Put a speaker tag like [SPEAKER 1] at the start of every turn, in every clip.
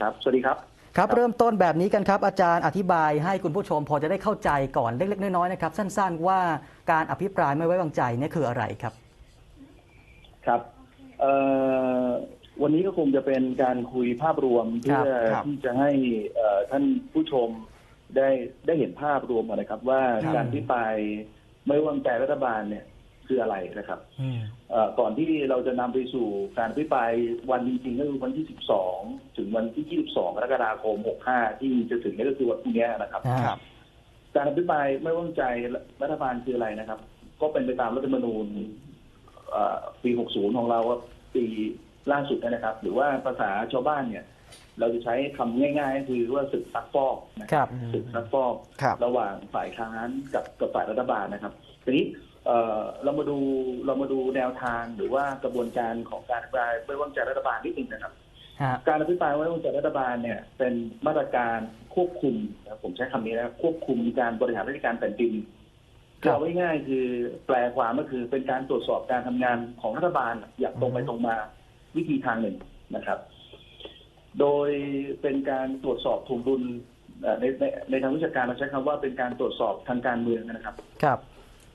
[SPEAKER 1] ครับสวัสดีครับ
[SPEAKER 2] ครับ
[SPEAKER 1] ครับ
[SPEAKER 2] เริ่มต้นแบบนี้กันครับ อาจารย์อธิบายให้คุณผู้ชมพอจะได้เข้าใจก่อนเล็กๆน้อยๆนะครับ สั้นๆว่าการอภิปรายไม่ไว้วางใจเนี่ยคืออะไรครับ
[SPEAKER 1] ครับเอ่อวันนี้ก็คงจะเป็นการคุยภาพรวมเพื่อ
[SPEAKER 3] ครับ
[SPEAKER 1] ที่จะให้เอ่อท่านผู้ชมได้ได้เห็นภาพรวมนะครับ ว่า
[SPEAKER 2] ครับ
[SPEAKER 1] การพิปรายไม่ไว้วางใจรัฐบาลเนี่ย คืออะไรนะครับ
[SPEAKER 2] อืม
[SPEAKER 1] เอ่อก่อนที่เราจะนำไปสู่การพิปรายวันจริงๆก็คือวันที่ 12 ถึงวันที่ 22 กรกฎาคม 65 ที่จะถึงนี่ก็คือวันพรุ่งนี้นะครับ
[SPEAKER 2] อ่า
[SPEAKER 3] ครับ
[SPEAKER 1] การอภิปรายไม่ไว้วางใจรัฐบาลคืออะไรนะครับ ก็เป็นไปตามรัฐธรรมนูญเอ่อปี 60 ของเราว่าปีล่าสุดนะครับ หรือว่าภาษาชาวบ้านเนี่ย เราจะใช้คำง่ายๆก็คือว่าศึกซักฟอกนะ
[SPEAKER 2] ครับ
[SPEAKER 1] ศึกซักฟอก
[SPEAKER 3] ครับ
[SPEAKER 1] ระหว่างฝ่ายค้านกับกับฝ่ายรัฐบาลนะครับ ทีนี้ เอ่อเรามาดูเรามาดูแนวทางหรือว่ากระบวนการของการอภิปรายไม่ไว้วางใจรัฐบาลนิดนึงนะครับ
[SPEAKER 2] ฮะ
[SPEAKER 1] การอภิปรายไว้วางใจรัฐบาลเนี่ย เป็นมาตรการควบคุมนะครับผมใช้คำนี้นะครับควบคุมการบริหารราชการแผ่นดิน
[SPEAKER 2] ครับ
[SPEAKER 1] เอาไว้ง่ายคือแปลความก็คือเป็นการตรวจสอบการทำงานของรัฐบาลอย่างตรงไปตรงมาวิธีทางหนึ่งนะครับ โดยเป็นการตรวจสอบถ่วงดุลเอ่อในในในทางวิชาการเราใช้คำว่าเป็นการตรวจสอบทางการเมืองนะครับ
[SPEAKER 2] ครับ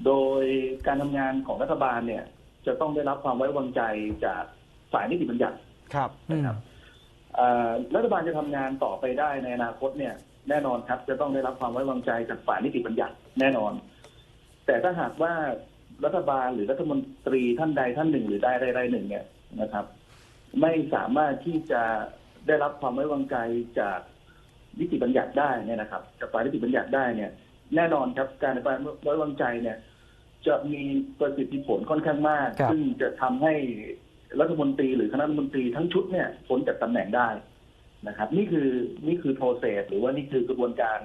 [SPEAKER 1] โดยการทำงานของรัฐบาลเนี่ย จะต้องได้รับความไว้วางใจจากฝ่ายนิติบัญญัติ
[SPEAKER 3] ครับ
[SPEAKER 2] อืม
[SPEAKER 1] เอ่อรัฐบาลจะทำงานต่อไปได้ในอนาคตเนี่ย แน่นอนครับ จะต้องได้รับความไว้วางใจจากฝ่ายนิติบัญญัติแน่นอน แต่ถ้าหากว่ารัฐบาลหรือรัฐมนตรีท่านใดท่านหนึ่ง หรือใดใดใดหนึ่งเนี่ยนะครับ ไม่สามารถที่จะได้รับความไว้วางใจจากนิติบัญญัติได้เนี่ยนะครับจากฝ่ายนิติบัญญัติได้เนี่ย แน่นอนครับการไว้วางใจเนี่ย จะมีประสิทธิผลค่อนข้างมาก
[SPEAKER 2] ครับ
[SPEAKER 1] ซึ่งจะทำให้รัฐมนตรีหรือคณะรัฐมนตรีทั้งชุดเนี่ยพ้นจากตำแหน่งได้นะครับ นี่คือนี่คือโปรเซสหรือว่านี่คือกระบวนการ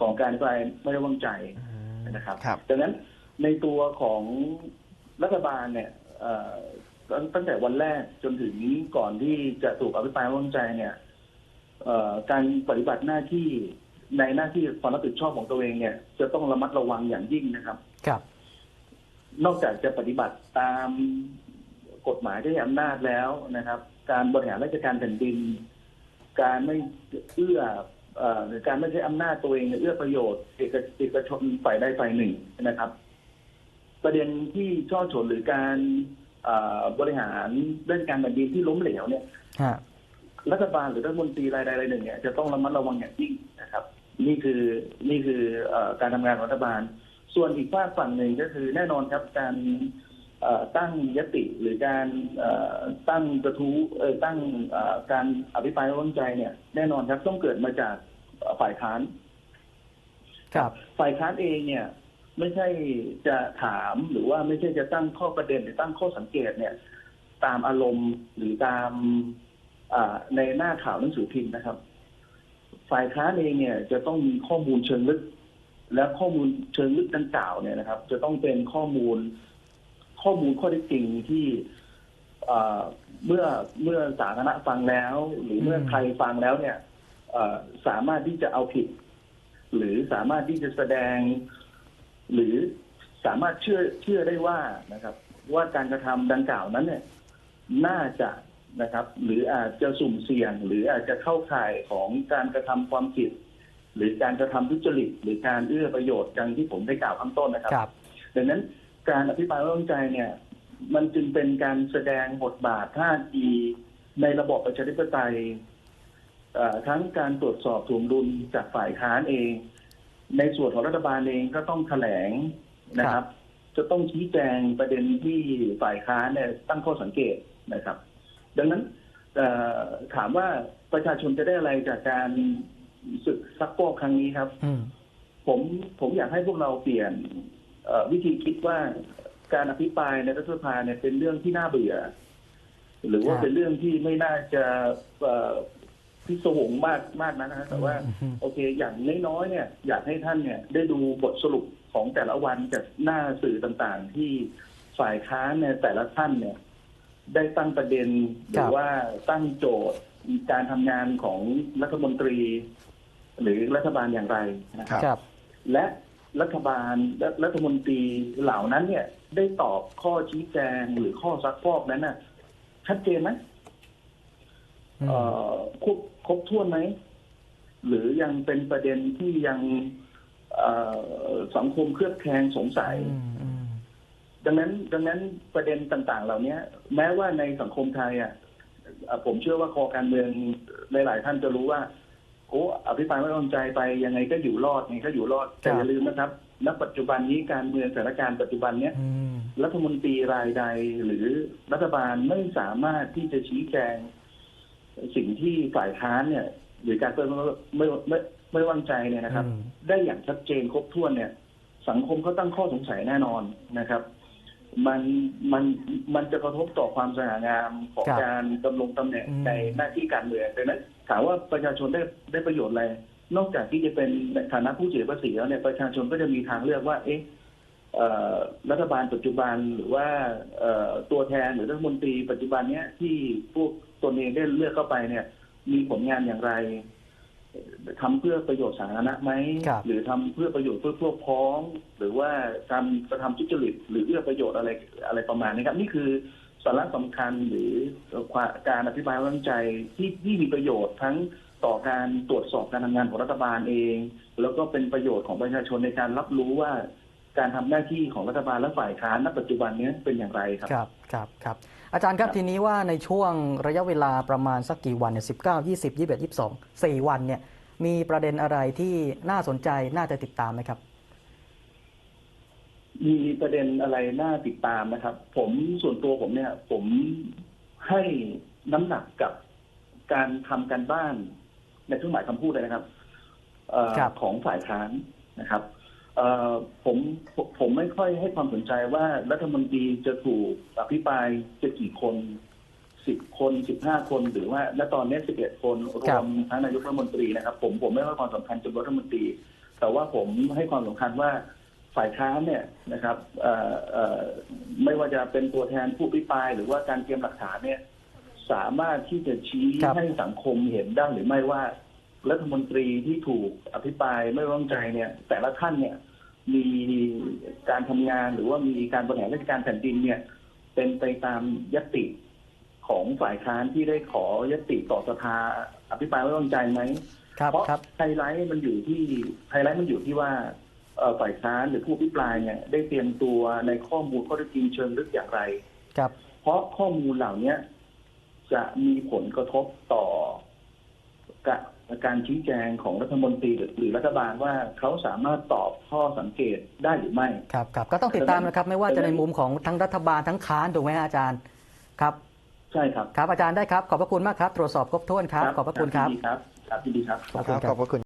[SPEAKER 1] ของการไปไม่ไว้วางใจ นะครับ
[SPEAKER 3] ครับ
[SPEAKER 1] ดังนั้นในตัวของรัฐบาลเนี่ยเอ่อตั้งตั้งแต่วันแรกจนถึงก่อนที่จะถูกอภิปรายไม่ไว้วางใจเนี่ยเอ่อการปฏิบัติหน้าที่ ในหน้าที่ความรับผิดชอบของตัวเองเนี่ย จะต้องระมัดระวังอย่างยิ่งนะครับ
[SPEAKER 2] ครับ
[SPEAKER 1] นอกจากจะปฏิบัติตามกฎหมายที่ให้อำนาจแล้วนะครับ การบริหารราชการแผ่นดิน การไม่เอื้อเอ่อหรือการไม่ใช้อำนาจตัวเองในเอื้อประโยชน์เอกเอกชนฝ่ายใดฝ่ายหนึ่งนะครับ ประเด็นที่ช่อฉนหรือการเอ่อบริหารเรื่องการแผ่นดินที่ล้มเหลวเนี่ย
[SPEAKER 2] ฮะ
[SPEAKER 1] รัฐบาลหรือรัฐมนตรีรายใดรายหนึ่งเนี่ยจะต้องระมัดระวังอย่างยิ่ง นะครับนี่คือนี่คือเออการทำงานของรัฐบาล ส่วนอีกฝากฝั่งหนึ่งก็คือแน่นอนครับการเอ่อตั้งยติหรือการเอ่อตั้งกระทู้เอ่อตั้งเอ่อการอภิปรายไม่ไว้วางใจเนี่ย แน่นอนครับต้องเกิดมาจากเอ่อฝ่ายค้าน
[SPEAKER 2] ครับ
[SPEAKER 1] ฝ่ายค้านเองเนี่ย ไม่ใช่จะถามหรือว่าไม่ใช่จะตั้งข้อประเด็นหรือตั้งข้อสังเกตเนี่ย ตามอารมณ์หรือตามอ่าในหน้าข่าวหนังสือพิมพ์นะครับ ฝ่ายค้านเองเนี่ยจะต้องมีข้อมูลเชิงลึก และข้อมูลเชิงลึกดังกล่าวเนี่ยนะครับ จะต้องเป็นข้อมูลข้อมูลข้อเท็จจริงที่เมื่อเมื่อสาธารณะฟังแล้ว หรือเมื่อใครฟังแล้วเนี่ยสามารถที่จะเอาผิด หรือสามารถที่จะแสดง หรือสามารถเชื่อเชื่อได้ว่านะครับ ว่าการกระทำดังกล่าวนั้นเนี่ย น่าจะ นะครับ หรืออาจจะสุ่มเสี่ยง หรืออาจจะเข้าข่ายของการกระทำความผิด หรือการกระทำทุจริตหรือการเอื้อประโยชน์ดังที่ผมได้กล่าวข้างต้นนะครับ
[SPEAKER 2] ครับ
[SPEAKER 1] ดังนั้นการอภิปรายไม่ไว้วางใจเนี่ย มันจึงเป็นการแสดงบทบาทท่าทีในระบอบประชาธิปไตยเอ่อทั้งการตรวจสอบถ่วงดุลจากฝ่ายค้านเอง ในส่วนของรัฐบาลเองก็ต้องแถลงนะครับ จะต้องชี้แจงประเด็นที่ฝ่ายค้านเนี่ยตั้งข้อสังเกตนะครับ ดังนั้นเอ่อถามว่าประชาชนจะได้อะไรจากการศึกซักฟอกครั้งนี้ครับ
[SPEAKER 2] อืม
[SPEAKER 1] ผมผมอยากให้พวกเราเปลี่ยนเอ่อวิธีคิดว่าการอภิปรายในรัฐสภาเนี่ยเป็นเรื่องที่น่าเบื่อ หรือว่า
[SPEAKER 2] ครับ
[SPEAKER 1] เป็นเรื่องที่ไม่น่าจะเอ่อพิศวงมากมากนะนะแต่ว่า
[SPEAKER 2] อืม
[SPEAKER 1] โอเค อย่างน้อยๆเนี่ย อยากให้ท่านเนี่ย ได้ดูบทสรุปของแต่ละวันจากหน้าสื่อต่างๆ ที่ฝ่ายค้านเนี่ยแต่ละท่านเนี่ย ได้ตั้งประเด็นหรือว่าตั้งโจทย์การทำงานของรัฐมนตรี หรือรัฐบาลอย่างไรนะครับ
[SPEAKER 2] ครับ
[SPEAKER 1] และรัฐบาลและรัฐมนตรีเหล่านั้นเนี่ย ได้ตอบข้อชี้แจงหรือข้อซักฟอกนั้นน่ะ ชัดเจนไหม
[SPEAKER 2] อืม
[SPEAKER 1] เอ่อครบครบถ้วนไหม หรือยังเป็นประเด็นที่ยังเอ่อสังคมเคลือบแคลงสงสัย
[SPEAKER 2] อืมอืม
[SPEAKER 1] ดังนั้นดังนั้นประเด็นต่างๆ เหล่านี้แม้ว่าในสังคมไทยอะเอ่อผมเชื่อว่าคอการเมืองหลาย ๆ ท่านจะรู้ว่าโอ้อภิปรายไม่ไว้วางใจไปยังไงก็อยู่รอดยังไงก็อยู่รอดแต่อย่าลืมนะครับณปัจจุบันนี้การเมืองสถานการณ์ปัจจุบันเนี้ย
[SPEAKER 2] อืม
[SPEAKER 1] รัฐมนตรีรายใดหรือรัฐบาลไม่สามารถที่จะชี้แจง สิ่งที่ฝ่ายค้านเนี่ย หรือการเปิดไม่ไม่ไม่ไม่วางใจเนี่ยนะครับ
[SPEAKER 2] อืม
[SPEAKER 1] ได้อย่างชัดเจนครบถ้วนเนี่ย สังคมก็ตั้งข้อสงสัยแน่นอนนะครับ มันมันมันจะกระทบต่อความสง่างามของ
[SPEAKER 2] ครับ
[SPEAKER 1] การดำรงตำแหน่ง
[SPEAKER 2] อืม
[SPEAKER 1] ในหน้าที่การเมืองดังนั้นถามว่าประชาชนได้ได้ประโยชน์อะไร นอกจากที่จะเป็นในฐานะผู้เสียภาษีแล้วเนี่ยประชาชนก็จะมีทางเลือกว่า เอ๊ะเอ่อรัฐบาลปัจจุบันหรือว่าเอ่อตัวแทนหรือรัฐมนตรีปัจจุบันเนี้ยที่พวกตนเองได้เลือกเข้าไปเนี่ย มีผลงานอย่างไร ทำเพื่อประโยชน์สาธารณะไหม
[SPEAKER 2] ครับ
[SPEAKER 1] หรือทำเพื่อประโยชน์เพื่อพวกพ้อง หรือว่าการกระทำทุจริตหรือเอื้อประโยชน์อะไรอะไรประมาณนี้ครับ นี่คือสาระสำคัญหรือการอภิปรายไว้วางใจที่ที่มีประโยชน์ทั้งต่อการตรวจสอบการทำงานของรัฐบาลเอง แล้วก็เป็นประโยชน์ของประชาชนในการรับรู้ว่า การทำหน้าที่ของรัฐบาลและฝ่ายค้านณปัจจุบันนี้เป็นอย่างไรครับ
[SPEAKER 2] ครับครับครับอาจารย์ครับ
[SPEAKER 1] ครับ
[SPEAKER 2] ทีนี้ว่าในช่วงระยะเวลาประมาณสักกี่วันเนี่ยสิบเก้ายี่สิบยี่สิบเอ็ดยี่สิบสองสี่วันเนี่ยมีประเด็นอะไรที่น่าสนใจน่าจะติดตามไหมครับ
[SPEAKER 1] มีประเด็นอะไรน่าติดตามนะครับ ผมส่วนตัวผมเนี่ย ผมให้น้ำหนักกับการทำการบ้านในเครื่องหมายคำพูดเลยนะครับเอ่อ
[SPEAKER 2] ครับ
[SPEAKER 1] ของฝ่ายค้านนะครับ เอ่อผมผมผมไม่ค่อยให้ความสนใจว่ารัฐมนตรีจะถูกอภิปรายจะกี่คนสิบคนสิบห้าคนหรือว่าณตอนนี้สิบเอ็ดคนร
[SPEAKER 2] ครั
[SPEAKER 1] ว
[SPEAKER 2] บ
[SPEAKER 1] มทั้งนายกรัฐมนตรีนะครับ ผมผมไม่ให้ความสำคัญจำนวนรัฐมนตรี แต่ว่าผมให้ความสำคัญว่าฝ่ายค้านเนี่ยนะครับเอ่อเอ่อไม่ว่าจะเป็นตัวแทนผู้อภิปราย หรือว่าการเตรียมหลักฐานเนี่ย สามารถที่จะชี้
[SPEAKER 2] ครับ
[SPEAKER 1] ให้สังคมเห็นได้หรือไม่ว่า รัฐมนตรีที่ถูกอภิปรายไม่ไว้วางใจเนี่ย แต่ละท่านเนี่ยมีการทำงานหรือว่ามีการบริหารราชการแผ่นดินเนี่ย เป็นไปตามยติของฝ่ายค้านที่ได้ขอยติต่อสภาอภิปรายไม่ไว้วางใจไหม
[SPEAKER 2] ครับ
[SPEAKER 1] เพราะ
[SPEAKER 2] ครับ
[SPEAKER 1] ไฮไลท์มันอยู่ที่ไฮไลท์มันอยู่ที่ว่าเอ่อฝ่ายค้านหรือผู้อภิปรายเนี่ยได้เตรียมตัวในข้อมูลข้อเท็จจริงเชิงลึกอย่างไร
[SPEAKER 2] ครับ
[SPEAKER 1] เพราะข้อมูลเหล่าเนี้ยจะมีผลกระทบต่อ การการชี้แจงของรัฐมนตรีหรือหรือรัฐบาลว่าเขาสามารถตอบข้อสังเกตได้หรือไม่
[SPEAKER 2] ครับครับก็ต้องติดตามนะครับ ไม่ว่าจะในมุมของทั้งรัฐบาลทั้งค้านถูกไหมฮะอาจารย์ครับ
[SPEAKER 1] ใช่ครับ
[SPEAKER 2] ครับอาจารย์ได้ครับ ขอบพระคุณมากครับ ตรวจสอบครบถ้วนครับ ขอบพระคุณครับ
[SPEAKER 1] ยินดีครับครับยินดีครับ
[SPEAKER 2] ขอบคุณ
[SPEAKER 3] ครับ